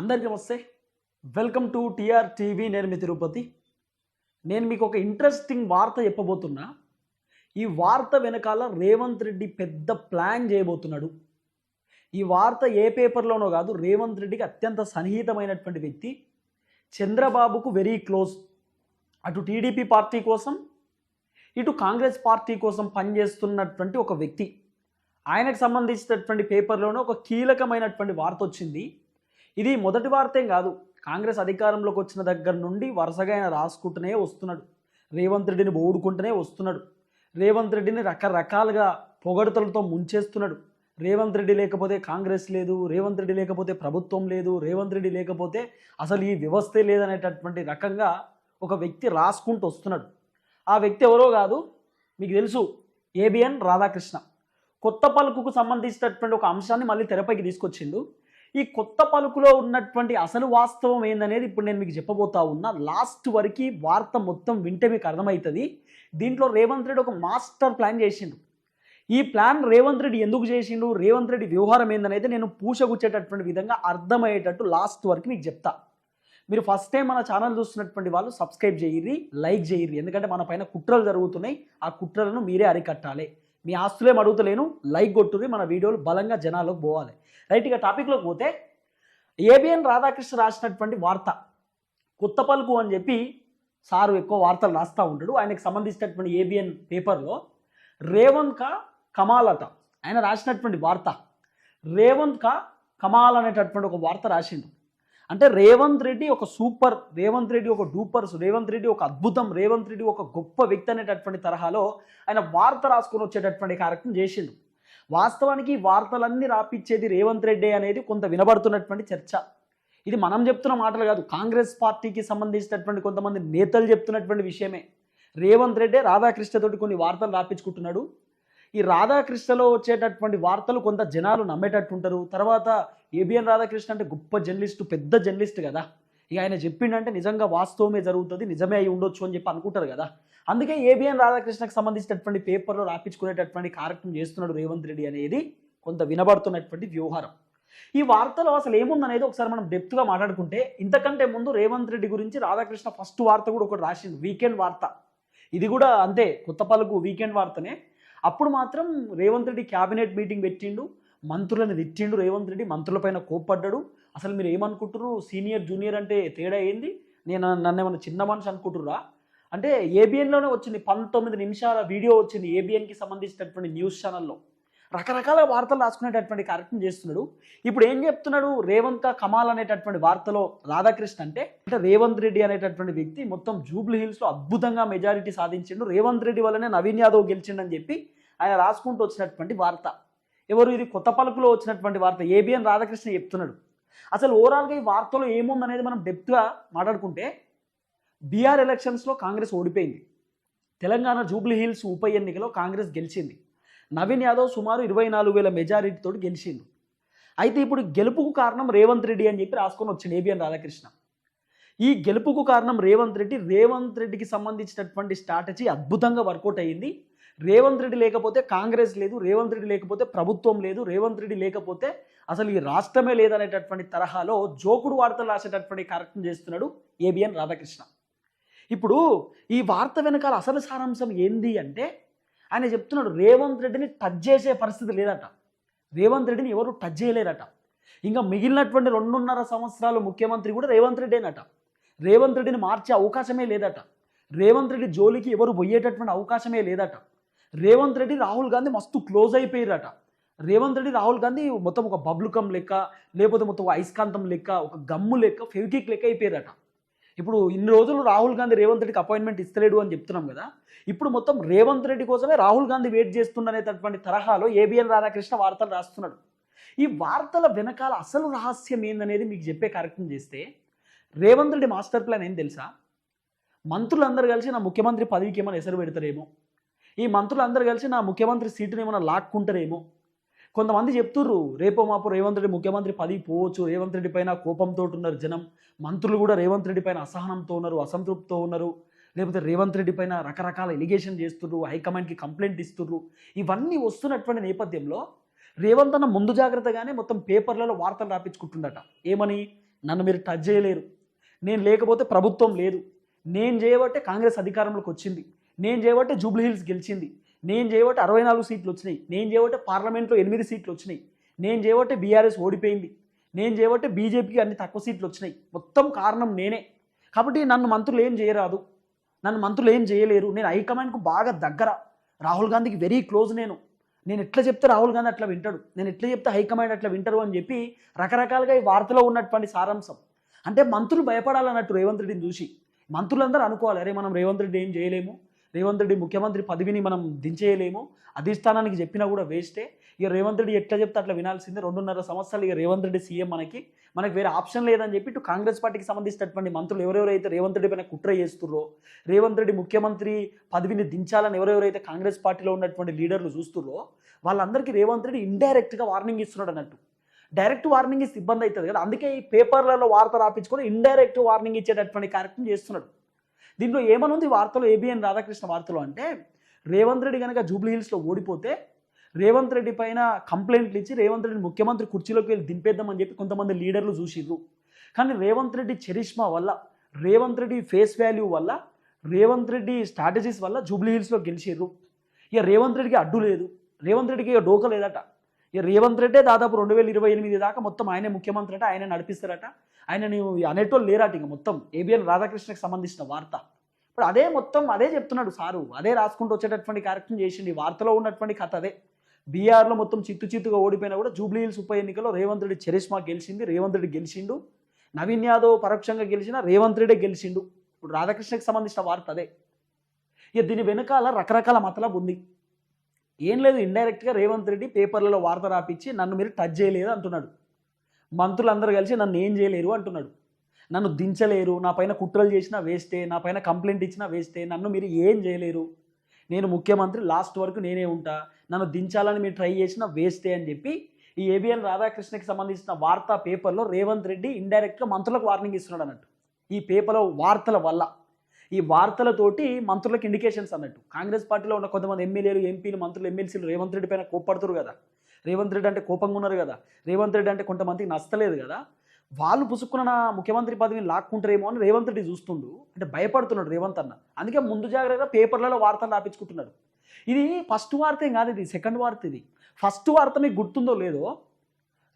అందరికీ నమస్తే. Welcome to TR TV నేను మీ తిరుపతి. నేను మీకు ఒక ఇంట్రెస్టింగ్ వార్త చెప్పబోతున్నా. ఈ వార్త వెనకాల రేవంత్ రెడ్డి పెద్ద ప్లాన్ చేయబోతున్నాడు. ఈ వార్త ఏ పేపర్లోనో కాదు రేవంత్ రెడ్డికి అత్యంత సన్నిహితమైనటువంటి వ్యక్తి చంద్రబాబుకు వెరీ క్లోజ్ అటు టీడీపీ పార్టీ కోసం ఇటు కాంగ్రెస్ పార్టీ కోసం పనిచేస్తున్నటువంటి ఒక వ్యక్తి. ఆయనకు సంబంధించినటువంటి పేపర్లోనే ఒక కీలకమైనటువంటి వార్త వచ్చింది. ఇది మొదటి వార్తేం కాదు. కాంగ్రెస్ అధికారంలోకి వచ్చిన దగ్గర నుండి వరుసగా ఆయన రాసుకుంటూనే వస్తున్నాడు. రేవంత్ రెడ్డిని బోడుకుంటూనే వస్తున్నాడు. రేవంత్ రెడ్డిని రకరకాలుగా పొగడతలతో ముంచేస్తున్నాడు. రేవంత్ రెడ్డి లేకపోతే కాంగ్రెస్ లేదు రేవంత్ రెడ్డి లేకపోతే ప్రభుత్వం లేదు రేవంత్ రెడ్డి లేకపోతే అసలు ఈ వ్యవస్థే లేదనేటటువంటి రకంగా ఒక వ్యక్తి రాసుకుంటూ వస్తున్నాడు. ఆ వ్యక్తి ఎవరో కాదు మీకు తెలుసు ఏబిఎన్ రాధాకృష్ణ. కొత్త పలుకుకు సంబంధించినటువంటి ఒక అంశాన్ని మళ్ళీ తెరపైకి తీసుకొచ్చిండు. ఈ కొత్త పలుకులో ఉన్నటువంటి అసలు వాస్తవం ఏందనేది ఇప్పుడు నేను మీకు చెప్పబోతా ఉన్నా. లాస్ట్ వరకు వార్త మొత్తం వింటే మీకు అర్థమవుతుంది. దీంట్లో రేవంత్ రెడ్డి ఒక మాస్టర్ ప్లాన్ చేసిండు. ఈ ప్లాన్ రేవంత్ రెడ్డి ఎందుకు చేసిండు? రేవంత్ రెడ్డి వ్యవహారం ఏందనేది నేను పూసగుచ్చేటటువంటి విధంగా అర్థమయ్యేటట్టు లాస్ట్ వరకు మీకు చెప్తా. మీరు ఫస్ట్ టైం మన ఛానల్ చూస్తున్నటువంటి వాళ్ళు సబ్స్క్రైబ్ చేయరి లైక్ చేయర్రి. ఎందుకంటే మన పైన కుట్రలు జరుగుతున్నాయి. ఆ కుట్రలను మీరే అరికట్టాలి. మీ ఆస్తులేం అడుగుతలేను లైక్ కొట్టుర్రి మన వీడియోలు బలంగా జనాలకు పోవాలి. రైట్ ఇక టాపిక్లోకి పోతే ఏబిఎన్ రాధాకృష్ణ రాసినటువంటి వార్త. కొత్త పలుకు అని చెప్పి సారు ఎక్కువ వార్తలు రాస్తూ ఉంటాడు. ఆయనకు సంబంధించినటువంటి ఏబిఎన్ పేపర్లో రేవంత్ కా కమాలత ఆయన రాసినటువంటి వార్త. రేవంత్ కా కమాల్ అనేటటువంటి ఒక వార్త రాసిండు. అంటే రేవంత్ రెడ్డి ఒక సూపర్ రేవంత్ రెడ్డి ఒక డూపర్స్ రేవంత్ రెడ్డి ఒక అద్భుతం రేవంత్ రెడ్డి ఒక గొప్ప వ్యక్తి అనేటటువంటి తరహాలో ఆయన వార్త రాసుకొని వచ్చేటటువంటి కార్యక్రమం చేసిండు. వాస్తవానికి వార్తలన్నీ రాపిచ్చేది రేవంత్ రెడ్డి అనేది కొంత వినబడుతున్నటువంటి చర్చ. ఇది మనం చెప్తున్న మాటలు కాదు కాంగ్రెస్ పార్టీకి సంబంధించినటువంటి కొంతమంది నేతలు చెప్తున్నటువంటి విషయమే. రేవంత్ రెడ్డి రాధాకృష్ణతోటి కొన్ని వార్తలు రాపించుకుంటున్నాడు ఈ రాధాకృష్ణలో వచ్చేటటువంటి వార్తలు కొంత జనాలు నమ్మేటట్టుంటారు. తర్వాత ఏబిఎన్ రాధాకృష్ణ అంటే గొప్ప జర్నలిస్టు పెద్ద జర్నలిస్ట్ కదా. ఇక ఆయన చెప్పిండంటే నిజంగా వాస్తవమే జరుగుతుంది నిజమే అయి ఉండొచ్చు అని చెప్పి అనుకుంటారు కదా. అందుకే ఏబిఎన్ రాధాకృష్ణకు సంబంధించినటువంటి పేపర్లో రాపించుకునేటటువంటి కార్యక్రమం చేస్తున్నాడు రేవంత్ రెడ్డి అనేది కొంత వినబడుతున్నటువంటి వ్యవహారం ఈ వార్తలో అసలు ఏముందనేది ఒకసారి మనం డెప్త్గా మాట్లాడుకుంటే ఇంతకంటే ముందు రేవంత్ రెడ్డి గురించి రాధాకృష్ణ ఫస్ట్ వార్త కూడా ఒకటి రాసింది వీకెండ్ వార్త. ఇది కూడా అంతే కొత్త పలుకు వీకెండ్ వార్తనే. అప్పుడు మాత్రం రేవంత్ రెడ్డి క్యాబినెట్ మీటింగ్ పెట్టిండు మంత్రులను తిట్టిండు రేవంత్ రెడ్డి మంత్రులపైన కోప్పడ్డాడు. అసలు మీరు ఏమనుకుంటున్నారు? సీనియర్ జూనియర్ అంటే తేడా ఏంది? నేను నన్ను ఏమైనా చిన్న మనిషి అనుకుంటుర్రా? అంటే ఏబిఎన్లోనే వచ్చింది పంతొమ్మిది నిమిషాల వీడియో వచ్చింది ఏబిఎన్కి సంబంధించినటువంటి న్యూస్ ఛానల్లో. రకరకాల వార్తలు రాసుకునేటటువంటి కార్యక్రమం చేస్తున్నాడు. ఇప్పుడు ఏం చెప్తున్నాడు? రేవంత్ కమాల్ అనేటటువంటి వార్తలో రాధాకృష్ణ అంటే అంటే రేవంత్ రెడ్డి అనేటటువంటి వ్యక్తి మొత్తం జూబ్లీ హిల్స్లో అద్భుతంగా మెజారిటీ సాధించిండు. రేవంత్ రెడ్డి వల్లనే నవీన్ యాదవ్ గెలిచిండని చెప్పి ఆయన రాసుకుంటూ వచ్చినటువంటి వార్త. ఎవరు ఇది కొత్త పలుకులో వచ్చినటువంటి వార్త? ఏబిఎన్ రాధాకృష్ణ చెప్తున్నాడు. అసలు ఓవరాల్గా ఈ వార్తలో ఏముందనేది మనం డెప్త్గా మాట్లాడుకుంటే బీఆర్ ఎలక్షన్స్లో కాంగ్రెస్ ఓడిపోయింది. తెలంగాణ జూబ్లీ హిల్స్ ఉప ఎన్నికలో కాంగ్రెస్ గెలిచింది. నవీన్ యాదవ్ సుమారు ఇరవై నాలుగు వేల మెజారిటీతో గెలిచిండు. అయితే ఇప్పుడు గెలుపుకు కారణం రేవంత్ రెడ్డి అని చెప్పి రాసుకొని వచ్చింది ఏబిఎన్ రాధాకృష్ణ. ఈ గెలుపుకు కారణం రేవంత్ రెడ్డి రేవంత్ రెడ్డికి సంబంధించినటువంటి స్ట్రాటజీ అద్భుతంగా వర్కౌట్ అయ్యింది. రేవంత్ రెడ్డి లేకపోతే కాంగ్రెస్ లేదు రేవంత్ రెడ్డి లేకపోతే ప్రభుత్వం లేదు రేవంత్ రెడ్డి లేకపోతే అసలు ఈ రాష్ట్రమే లేదనేటటువంటి తరహాలో జోకుడు వార్తలు రాసేటటువంటి కార్యక్రమం చేస్తున్నాడు ఏబిఎన్ రాధాకృష్ణ. ఇప్పుడు ఈ వార్త వెనకాల అసలు సారాంశం ఏంది అంటే ఆయన చెప్తున్నాడు రేవంత్ రెడ్డిని టచ్ చేసే పరిస్థితి లేదట. రేవంత్ రెడ్డిని ఎవరు టచ్ చేయలేరట. ఇంకా మిగిలినటువంటి రెండున్నర సంవత్సరాలు ముఖ్యమంత్రి కూడా రేవంత్ రెడ్డేనట. రేవంత్ రెడ్డిని మార్చే అవకాశమే లేదట. రేవంత్ రెడ్డి జోలికి ఎవరు పోయేటటువంటి అవకాశమే లేదట. రేవంత్ రెడ్డి రాహుల్ గాంధీ మస్తు క్లోజ్ అయిపోయారట రేవంత్ రెడ్డి రాహుల్ గాంధీ మొత్తం ఒక బబ్లుకం లెక్క లేకపోతే మొత్తం ఒక ఐస్కాంతం లెక్క ఒక గమ్ము లెక్క ఫెవికిక్ లెక్క అయిపోయారట ఇప్పుడు ఇన్ని రోజులు రాహుల్ గాంధీ రేవంత్ రెడ్డికి అపాయింట్మెంట్ ఇస్తలేడు అని చెప్తున్నాం కదా. ఇప్పుడు మొత్తం రేవంత్ రెడ్డి కోసమే రాహుల్ గాంధీ వెయిట్ చేస్తుండనేటటువంటి తరహాలో ఏబిఎన్ రాధాకృష్ణ వార్తలు రాస్తున్నాడు. ఈ వార్తల వెనకాల అసలు రహస్యం ఏందనేది మీకు చెప్పే కార్యక్రమం చేస్తే రేవంత్ రెడ్డి మాస్టర్ ప్లాన్ ఏం తెలుసా? మంత్రులందరూ కలిసి నా ముఖ్యమంత్రి పదవికి ఏమైనా ఎసరు పెడతారేమో. ఈ మంత్రులందరూ కలిసి నా ముఖ్యమంత్రి సీటుని ఏమైనా లాక్కుంటారేమో. కొంతమంది చెప్తుర్రు రేపో మాపు రేవంత్ రెడ్డి ముఖ్యమంత్రి పది పోవచ్చు రేవంత్ రెడ్డి పైన కోపంతో ఉన్నారు జనం. మంత్రులు కూడా రేవంత్ రెడ్డి పైన అసహనంతో ఉన్నారు అసంతృప్తితో ఉన్నారు. లేకపోతే రేవంత్ రెడ్డి పైన రకరకాల ఎలిగేషన్ చేస్తుర్రు హైకమాండ్కి కంప్లైంట్ ఇస్తుర్రు. ఇవన్నీ వస్తున్నటువంటి నేపథ్యంలో రేవంత్ అన్న ముందు జాగ్రత్తగానే మొత్తం పేపర్లలో వార్తలు రాపించుకుంటుండట ఏమని? నన్ను మీరు టచ్ చేయలేరు. నేను లేకపోతే ప్రభుత్వం లేదు. నేను చేయబట్టే కాంగ్రెస్ అధికారంలోకి వచ్చింది. నేను చేయబట్టే జూబ్లీ హిల్స్ గెలిచింది. నేను చేయబట్టే అరవై నాలుగు సీట్లు వచ్చినాయి. నేను చేయబట్టే పార్లమెంట్లో ఎనిమిది సీట్లు వచ్చినాయి. నేను చేయబట్టే బీఆర్ఎస్ ఓడిపోయింది. నేను చేయబట్టే బీజేపీకి అన్ని తక్కువ సీట్లు వచ్చినాయి. మొత్తం కారణం నేనే. కాబట్టి నన్ను మంత్రులు ఏం చేయరాదు. నన్ను మంత్రులు ఏం చేయలేరు. నేను హైకమాండ్కు బాగా దగ్గర. రాహుల్ గాంధీకి వెరీ క్లోజ్ నేను. నేను ఎట్లా చెప్తే రాహుల్ గాంధీ అట్లా వింటాడు. నేను ఎట్లా చెప్తే హైకమాండ్ అట్లా వింటారు అని చెప్పి రకరకాలుగా ఈ వార్తలో ఉన్నటువంటి సారాంశం. అంటే మంత్రులు భయపడాలన్నట్టు రేవంత్ రెడ్డిని చూసి. మంత్రులందరూ అనుకోవాలి అరే మనం రేవంత్ రెడ్డి ఏం చేయలేము? రేవంత్ రెడ్డి ముఖ్యమంత్రి పదవిని మనం దించేయలేము. అధిష్టానానికి చెప్పినా కూడా వేస్టే. ఇక రేవంత్ రెడ్డి ఎట్లా చెప్తే అట్లా వినాల్సిందే. రెండున్నర సంవత్సరాలు ఇక రేవంత్ రెడ్డి సీఎం మనకి. మనకి వేరే ఆప్షన్ లేదని చెప్పి ఇటు కాంగ్రెస్ పార్టీకి సంబంధించినటువంటి మంత్రులు ఎవరెవరైతే రేవంత్ రెడ్డి పైన కుట్ర చేస్తుర్రో రేవంత్ రెడ్డి ముఖ్యమంత్రి పదవిని దించాలని ఎవరెవరైతే కాంగ్రెస్ పార్టీలో ఉన్నటువంటి లీడర్లు చూస్తుర్రో వాళ్ళందరికీ రేవంత్ రెడ్డి ఇండైరెక్ట్గా వార్నింగ్ ఇస్తున్నాడు అన్నట్టు. డైరెక్ట్ వార్నింగ్ ఇస్తే ఇబ్బంది అవుతుంది కదా. అందుకే ఈ పేపర్లలో వార్త రాపించుకొని ఇండైరెక్ట్ వార్నింగ్ ఇచ్చేటటువంటి కార్యక్రమం చేస్తున్నాడు. దీంట్లో ఏమనుంది వార్తలో? ఏబిఎన్ రాధాకృష్ణ వార్తలు అంటే రేవంత్ రెడ్డి కనుక జూబ్లీ హిల్స్లో ఓడిపోతే రేవంత్ రెడ్డి పైన కంప్లైంట్లు ఇచ్చి రేవంత్ రెడ్డి ముఖ్యమంత్రి కుర్చీలోకి వెళ్ళి దింపేద్దామని చెప్పి కొంతమంది లీడర్లు చూసిర్రు. కానీ రేవంత్ రెడ్డి చరిష్మా వల్ల రేవంత్ రెడ్డి ఫేస్ వాల్యూ వల్ల రేవంత్ రెడ్డి స్ట్రాటజీస్ వల్ల జూబ్లీ హిల్స్లో గెలిచిర్రు. ఇక రేవంత్ రెడ్డికి అడ్డు లేదు. రేవంత్ రెడ్డికి ఇక డోక లేదట. ఇక రేవంత్ రెడ్డే దాదాపు రెండు వేల ఇరవై ఎనిమిది దాకా మొత్తం ఆయనే ముఖ్యమంత్రి అట ఆయన నడిపిస్తారట. ఆయన నీవు అనేటోళ్ళు లేరాట ఇంక మొత్తం. ఏబిఎన్ రాధాకృష్ణకి సంబంధించిన వార్త. ఇప్పుడు అదే మొత్తం అదే చెప్తున్నాడు సారు. అదే రాసుకుంటూ వచ్చేటటువంటి కార్యక్రమం చేసింది ఈ వార్తలో ఉన్నటువంటి కథ అదే. బీఆర్లో మొత్తం చిత్తు చిత్తుగా ఓడిపోయినా కూడా జూబ్లీ హిల్స్ ఉప ఎన్నికలో రేవంత్ రెడ్డి చరిష్మా గెలిచింది రేవంత్ రెడ్డి గెలిచిండు. నవీన్ యాదవ్ పరోక్షంగా గెలిచిన రేవంత్ రెడ్డే గెలిచిండు. ఇప్పుడు రాధాకృష్ణకి సంబంధించిన వార్త అదే. ఇక దీని వెనకాల రకరకాల మతలబు ఉంది. ఏం లేదు ఇండైరెక్ట్గా రేవంత్ రెడ్డి పేపర్లలో వార్త రాపించి నన్ను మీరు టచ్ చేయలేదు అంటున్నాడు. మంత్రులందరూ కలిసి నన్ను ఏం చేయలేరు అంటున్నాడు. నన్ను దించలేరు నా పైన కుట్రలు చేసినా వేస్టే నా పైన కంప్లైంట్ ఇచ్చినా వేస్టే నన్ను మీరు ఏం చేయలేరు. నేను ముఖ్యమంత్రి లాస్ట్ వరకు నేనే ఉంటా నన్ను దించాలని మీరు ట్రై చేసినా వేస్టే అని చెప్పి ఈ ఏబిఎన్ రాధాకృష్ణకి సంబంధించిన వార్తా పేపర్లో రేవంత్ రెడ్డి ఇండైరెక్ట్గా మంత్రులకు వార్నింగ్ ఇస్తున్నాడు అన్నట్టు. ఈ పేపర్లో వార్తల వల్ల. ఈ వార్తలతోటి మంత్రులకు ఇండికేషన్స్ అన్నట్టు. కాంగ్రెస్ పార్టీలో ఉన్న కొంతమంది ఎమ్మెల్యేలు ఎంపీలు మంత్రులు ఎమ్మెల్సీలు రేవంత్ రెడ్డి పైన కోప్పడుతురు కదా. రేవంత్ రెడ్డి అంటే కోపంగా ఉన్నారు కదా. రేవంత్ రెడ్డి అంటే కొంతమందికి నచ్చలేదు కదా. వాళ్ళు పుసుక్కున్న ముఖ్యమంత్రి పదవిని లాక్కుంటారేమో అని రేవంత్ రెడ్డి చూస్తుండు. అంటే భయపడుతున్నాడు రేవంత్ అన్న. అందుకే ముందు జాగ్రత్తగా పేపర్లలో వార్తలు రాపించుకుంటున్నాడు. ఇది ఫస్ట్ వార్త ఏం కాదు ఇది సెకండ్ వార్త ఇది. ఫస్ట్ వార్త మీకు గుర్తుందో లేదో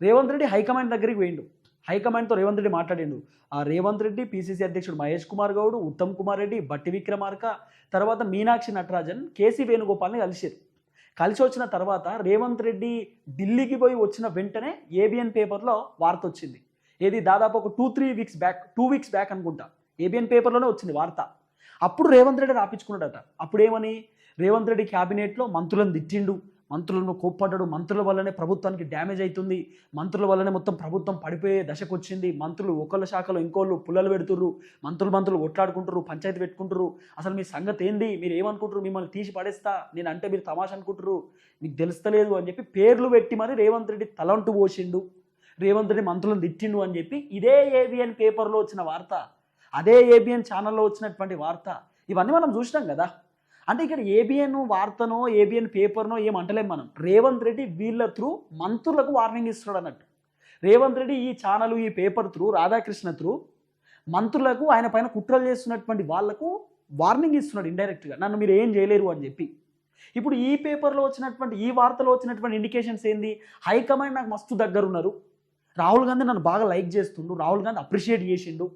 రేవంత్ రెడ్డి హైకమాండ్ దగ్గరికి వేయండు హైకమాండ్తో రేవంత్ రెడ్డి మాట్లాడిండు. ఆ రేవంత్ రెడ్డి పిసిసి అధ్యక్షుడు మహేష్ కుమార్ గౌడ్ ఉత్తమ్ కుమార్ రెడ్డి బట్టి విక్రమార్క తర్వాత మీనాక్షి నటరాజన్ కేసీ వేణుగోపాల్ని కలిసారు కలిసి వచ్చిన తర్వాత రేవంత్ రెడ్డి ఢిల్లీకి పోయి వచ్చిన వెంటనే ఏబిఎన్ పేపర్లో వార్త వచ్చింది. ఏది దాదాపు ఒక two three weeks back two weeks back అనుకుంటా. ఏబిఎన్ పేపర్లోనే వచ్చింది వార్త. అప్పుడు రేవంత్ రెడ్డి రాపించుకున్నాడట. అప్పుడు ఏమని రేవంత్ రెడ్డి క్యాబినెట్లో మంత్రులను తిట్టిండు. మంత్రులను కోప్పడ్డాడు. మంత్రుల వల్లనే ప్రభుత్వానికి డ్యామేజ్ అవుతుంది మంత్రుల వల్లనే మొత్తం ప్రభుత్వం పడిపోయే దశకు వచ్చింది మంత్రులు ఒకళ్ళ శాఖలో ఇంకోళ్ళు పుల్లలు పెడుతుర్రు. మంత్రులు మంత్రులు కొట్లాడుకుంటారు పంచాయతీ పెట్టుకుంటారు అసలు మీ సంగతి ఏంది మీరు ఏమనుకుంటారు మిమ్మల్ని తీసి పడేస్తా. నేను అంటే మీరు తమాషా అనుకుంటారు మీకు తెలుస్తలేదు అని చెప్పి పేర్లు పెట్టి మరి రేవంత్ రెడ్డి తలంటు పోసిండు. రేవంత్ రెడ్డి మంత్రులను తిట్టిండు అని చెప్పి ఇదే ఏబిఎన్ పేపర్లో వచ్చిన వార్త. అదే ఏబిఎన్ ఛానల్లో వచ్చినటువంటి వార్త. ఇవన్నీ మనం చూసినాం కదా. అంటే ఇక్కడ ఏబిఎన్ వార్తనో ఏబిఎన్ పేపర్నో ఏం అంటలేం మనం. రేవంత్ రెడ్డి వీళ్ళ త్రూ మంత్రులకు వార్నింగ్ ఇస్తున్నాడు అన్నట్టు. రేవంత్ రెడ్డి ఈ ఛానల్ ఈ పేపర్ త్రూ రాధాకృష్ణ త్రూ మంత్రులకు ఆయన పైన కుట్రలు చేస్తున్నటువంటి వాళ్ళకు వార్నింగ్ ఇస్తున్నాడు ఇండైరెక్ట్గా నన్ను మీరు ఏం చేయలేరు అని చెప్పి. ఇప్పుడు ఈ పేపర్లో వచ్చినటువంటి ఈ వార్తలో వచ్చినటువంటి ఇండికేషన్స్ ఏంది? హైకమాండ్ నాకు మస్తు దగ్గర ఉన్నారు రాహుల్ గాంధీ నన్ను బాగా లైక్ చేస్తుండు రాహుల్ గాంధీ అప్రిషియేట్ చేసిండు.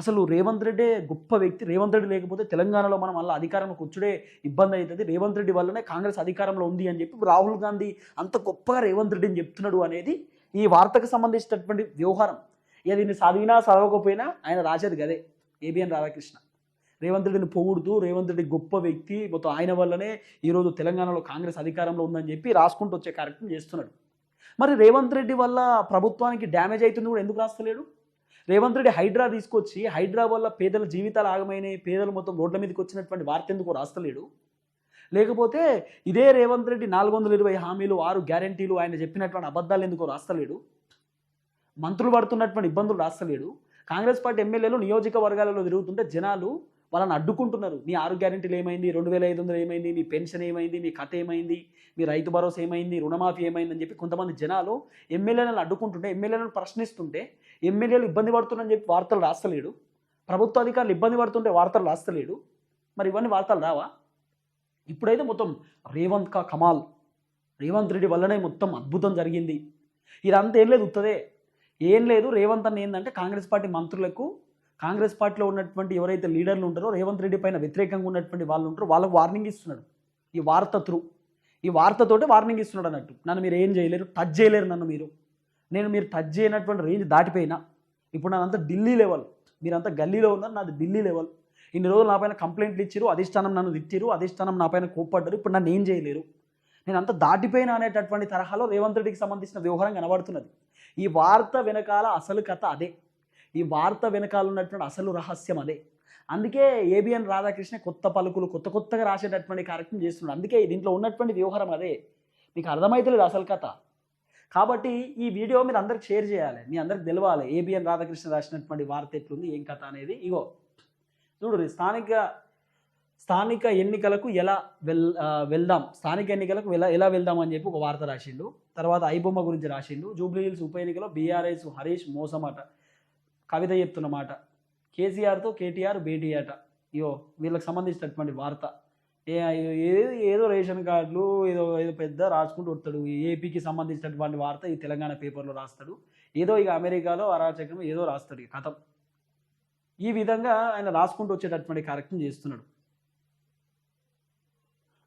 అసలు రేవంత్ రెడ్డే గొప్ప వ్యక్తి. రేవంత్ రెడ్డి లేకపోతే తెలంగాణలో మనం అలా అధికారంలో కూర్చుడే ఇబ్బంది అవుతుంది. రేవంత్ రెడ్డి వల్లనే కాంగ్రెస్ అధికారంలో ఉంది అని చెప్పి రాహుల్ గాంధీ అంత గొప్పగా రేవంత్ రెడ్డిని చెప్తున్నాడు అనేది ఈ వార్తకు సంబంధించినటువంటి వ్యవహారం. ఇక దీన్ని చదివినా చదవకపోయినా ఆయన రాసేది గదే. ఏబిఎన్ రాధాకృష్ణ. రేవంత్ రెడ్డిని పొగుడుతూ రేవంత్ రెడ్డి గొప్ప వ్యక్తి మొత్తం ఆయన వల్లనే ఈరోజు తెలంగాణలో కాంగ్రెస్ అధికారంలో ఉందని చెప్పి రాసుకుంటూ వచ్చే కార్యక్రమం చేస్తున్నాడు. మరి రేవంత్ రెడ్డి వల్ల ప్రభుత్వానికి డ్యామేజ్ అవుతుంది కూడా ఎందుకు రాస్తలేడు? రేవంత్ రెడ్డి హైడ్రా తీసుకొచ్చి హైడ్రా వల్ల పేదల జీవితాలు ఆగమైనాయి పేదలు మొత్తం రోడ్ల మీదకి వచ్చినటువంటి వార్త ఎందుకు రాస్తలేడు? లేకపోతే ఇదే రేవంత్ రెడ్డి నాలుగు వందల ఇరవై హామీలు ఆరు గ్యారంటీలు ఆయన చెప్పినటువంటి అబద్ధాలు ఎందుకు రాస్తలేడు? మంత్రులు పడుతున్నటువంటి ఇబ్బందులు రాస్తలేడు? కాంగ్రెస్ పార్టీ ఎమ్మెల్యేలు నియోజకవర్గాలలో తిరుగుతుంటే జనాలు వాళ్ళని అడ్డుకుంటున్నారు. మీ ఆరు గ్యారెంటీలు ఏమైంది? రెండు వేల ఐదు వందలు ఏమైంది? మీ పెన్షన్ ఏమైంది? మీ కథ ఏమైంది? మీ రైతు భరోసా ఏమైంది? రుణమాఫీ ఏమైంది అని చెప్పి కొంతమంది జనాలు ఎమ్మెల్యేలను అడ్డుకుంటుంటే ఎమ్మెల్యేలను ప్రశ్నిస్తుంటే ఎమ్మెల్యేలు ఇబ్బంది పడుతున్నారని చెప్పి వార్తలు రాస్తలేడు. ప్రభుత్వ అధికారులు ఇబ్బంది పడుతుంటే వార్తలు రాస్తలేడు. మరి ఇవన్నీ వార్తలు రావా? ఇప్పుడైతే మొత్తం రేవంత్ కా కమాల్ రేవంత్ రెడ్డి వల్లనే మొత్తం అద్భుతం జరిగింది. ఇదంతా ఏం లేదు ఉత్తదే. ఏం లేదు రేవంత్ అన్న ఏంటంటే కాంగ్రెస్ పార్టీ మంత్రులకు కాంగ్రెస్ పార్టీలో ఉన్నటువంటి ఎవరైతే లీడర్లు ఉంటారో రేవంత్ రెడ్డి పైన వ్యతిరేకంగా ఉన్నటువంటి వాళ్ళు ఉంటారో వాళ్ళకు వార్నింగ్ ఇస్తున్నాడు. ఈ వార్త త్రూ. ఈ వార్తతోటి వార్నింగ్ ఇస్తున్నాడు అన్నట్టు. నన్ను మీరు ఏం చేయలేరు? టచ్ చేయలేరు నన్ను మీరు. నేను మీరు టచ్ చేయనటువంటి రేంజ్ దాటిపోయినా ఇప్పుడు నాదంతా ఢిల్లీ లెవెల్ మీరంతా గల్లీలో ఉన్నారు నాది ఢిల్లీ లెవెల్ ఇన్ని రోజులు నా పైన కంప్లైంట్లు ఇచ్చారు అధిష్టానం నన్ను తిట్టిరు అధిష్టానం నా పైన కోప్పడ్డారు ఇప్పుడు నన్ను ఏం చేయలేరు? నేను అంత దాటిపోయినా అనేటటువంటి తరహాలో రేవంత్ రెడ్డికి సంబంధించిన వ్యవహారం కనబడుతున్నది. ఈ వార్త వెనకాల అసలు కథ అదే. ఈ వార్త వెనకాల ఉన్నటువంటి అసలు రహస్యం అదే. అందుకే ఏబిఎన్ రాధాకృష్ణ కొత్త పలుకులు కొత్త కొత్తగా రాసేటటువంటి కార్యక్రమం చేస్తున్నాడు. అందుకే దీంట్లో ఉన్నటువంటి వ్యవహారం అదే. మీకు అర్థమవుతలేదు అసలు కథ. కాబట్టి ఈ వీడియో మీరు అందరికి షేర్ చేయాలి. మీ అందరికి తెలవాలి. ఏబిఎన్ రాధాకృష్ణ రాసినటువంటి వార్త ఎట్లుంది ఏం కథ అనేది. ఇగో చూడు స్థానిక స్థానిక ఎన్నికలకు ఎలా వెల్ వెళ్దాం. స్థానిక ఎన్నికలకు ఎలా ఎలా వెళ్దాం అని చెప్పి ఒక వార్త రాసిండు. తర్వాత ఐబొమ్మ గురించి రాసిండు. జూబ్లీ హిల్స్ ఉప ఎన్నికలో బీఆర్ఎస్ హరీష్ మోసం అట కవిత చెప్తున్న మాట. కేసీఆర్తో కేటీఆర్ భేటీ అట. ఇయో వీళ్ళకి సంబంధించినటువంటి వార్త. ఏ ఏదో ఏదో రేషన్ కార్డులు ఏదో ఏదో పెద్ద రాసుకుంటూ వస్తాడు. ఏపీకి సంబంధించినటువంటి వార్త ఈ తెలంగాణ పేపర్లో రాస్తాడు. ఏదో ఇక అమెరికాలో అరాచకం ఏదో రాస్తాడు ఇక కథం. ఈ విధంగా ఆయన రాసుకుంటూ వచ్చేటటువంటి కార్యక్రమం చేస్తున్నాడు.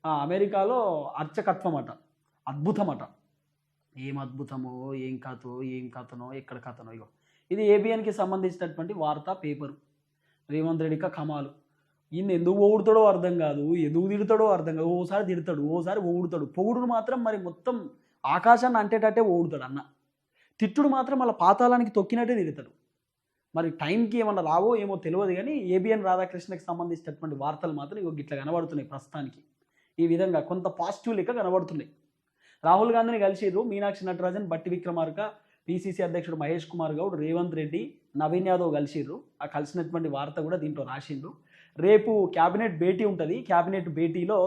ఆ అమెరికాలో అర్చకత్వం అట. అద్భుతం అట. ఏం అద్భుతమో ఏం కథో ఏం కథనో ఎక్కడ కథనో ఇగో. ఇది ఏబిఎన్కి సంబంధించినటువంటి వార్తా పేపరు. రేవంత్ రెడ్డి కమాలు. ఈయన ఎందుకు పొగుడుతాడో అర్థం కాదు. ఎందుకు తిడతాడో అర్థం కాదు. ఓసారి తిడతాడు ఓసారి పొగుడుతాడు. పొగుడును మాత్రం మరి మొత్తం ఆకాశాన్ని అంటేటట్టే పొగుడుతాడు అన్న. తిట్టుడు మాత్రం మళ్ళీ పాతాళానికి తొక్కినట్టే తిడతాడు. మరి టైంకి ఏమన్నా రావో ఏమో తెలియదు కానీ ఏబిఎన్ రాధాకృష్ణకి సంబంధించినటువంటి వార్తలు మాత్రం ఇగో ఇట్లా కనబడుతున్నాయి ప్రస్తుతానికి. ఈ విధంగా కొంత పాజిటివ్ లెక్క కనబడుతున్నాయి. రాహుల్ గాంధీని కలిసిర్రు. మీనాక్షి నటరాజన్ బట్టి విక్రమార్క పిసిసి అధ్యక్షుడు మహేష్ కుమార్ గౌడ్ రేవంత్ రెడ్డి నవీన్ యాదవ్ కలిసిర్రు. ఆ కలిసినటువంటి వార్త కూడా దీంట్లో రాసిండు రేపు క్యాబినెట్ భేటీ ఉంటుంది. క్యాబినెట్ భేటీలో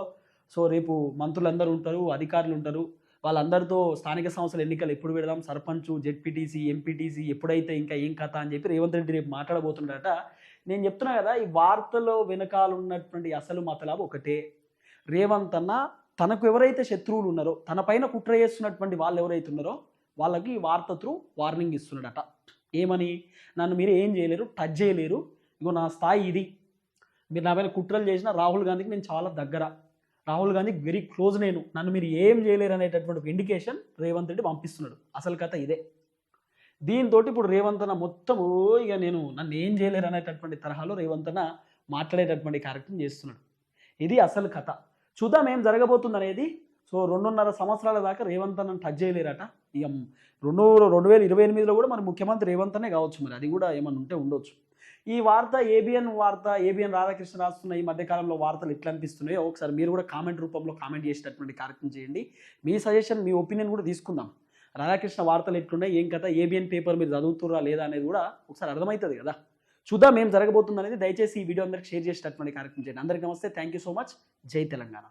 సో రేపు మంత్రులందరూ ఉంటారు అధికారులు ఉంటారు. వాళ్ళందరితో స్థానిక సంస్థల ఎన్నికలు ఎప్పుడు పెడదాం సర్పంచ్ జెడ్పీటీసీ ఎంపీటీసీ ఎప్పుడైతే ఇంకా ఏం కథ అని చెప్పి రేవంత్ రెడ్డి రేపు మాట్లాడబోతుండట నేను చెప్తున్నా కదా ఈ వార్తలో వెనకాల ఉన్నటువంటి అసలు మతలాబు ఒకటే. రేవంత్ అన్న తనకు ఎవరైతే శత్రువులు ఉన్నారో తన పైన కుట్ర చేస్తున్నటువంటి వాళ్ళు ఎవరైతే ఉన్నారో వాళ్ళకి ఈ వార్త త్రూ వార్నింగ్ ఇస్తున్నాడట. ఏమని? నన్ను మీరు ఏం చేయలేరు? టచ్ చేయలేరు? ఇగో నా స్థాయి ఇది. మీరు నా పైన కుట్రలు చేసిన రాహుల్ గాంధీకి నేను చాలా దగ్గర. రాహుల్ గాంధీకి వెరీ క్లోజ్ నేను. నన్ను మీరు ఏం చేయలేరు అనేటటువంటి ఇండికేషన్ రేవంత్ రెడ్డి పంపిస్తున్నాడు. అసలు కథ ఇదే. దీంతో ఇప్పుడు రేవంత్ అన్న మొత్తము ఇక నేను నన్ను ఏం చేయలేరు అనేటటువంటి తరహాలో రేవంత్ అన్న మాట్లాడేటటువంటి కార్యక్రమం చేస్తున్నాడు. ఇది అసలు కథ. చూద్దాం ఏం జరగబోతుంది అనేది సో రెండున్నర సంవత్సరాల దాకా రేవంత్ అన్న టచ్ చేయలేరట. ఇక రెండు రెండు వేల ఇరవై ఎనిమిదిలో కూడా మరి ముఖ్యమంత్రి రేవంత్ అనే కావచ్చు మరి. అది కూడా ఏమన్నా ఉంటే ఉండొచ్చు. ఈ వార్త ఏబిఎన్ వార్త ఏబిఎన్ రాధాకృష్ణ రాస్తున్న ఈ మధ్యకాలంలో వార్తలు ఎట్లా అనిపిస్తున్నాయో ఒకసారి మీరు కూడా కామెంట్ రూపంలో కామెంట్ చేసేటటువంటి కార్యక్రమం చేయండి. మీ సజెషన్ మీ ఒపీనియన్ కూడా తీసుకుందాం. రాధాకృష్ణ వార్తలు ఎట్లున్నాయి ఏం కథ ఏబిఎన్ పేపర్ మీరు చదువుతురా లేదా అనేది కూడా ఒకసారి అర్థమవుతుంది కదా. చూద్దాం ఏం జరగబోతుంది అనేది దయచేసి ఈ వీడియో అందరికి షేర్ చేసేటటువంటి కార్యక్రమం చేయండి. అందరికీ నమస్తే. థ్యాంక్ యూ సో మచ్ జై తెలంగాణ.